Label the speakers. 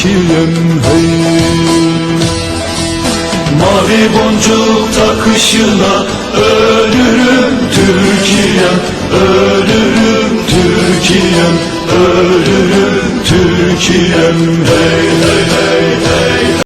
Speaker 1: Türkiye'm hey Mavi boncuk takışına ölürüm Türkiye'm ölürüm Türkiye'm ölürüm Türkiye'm. Hey hey hey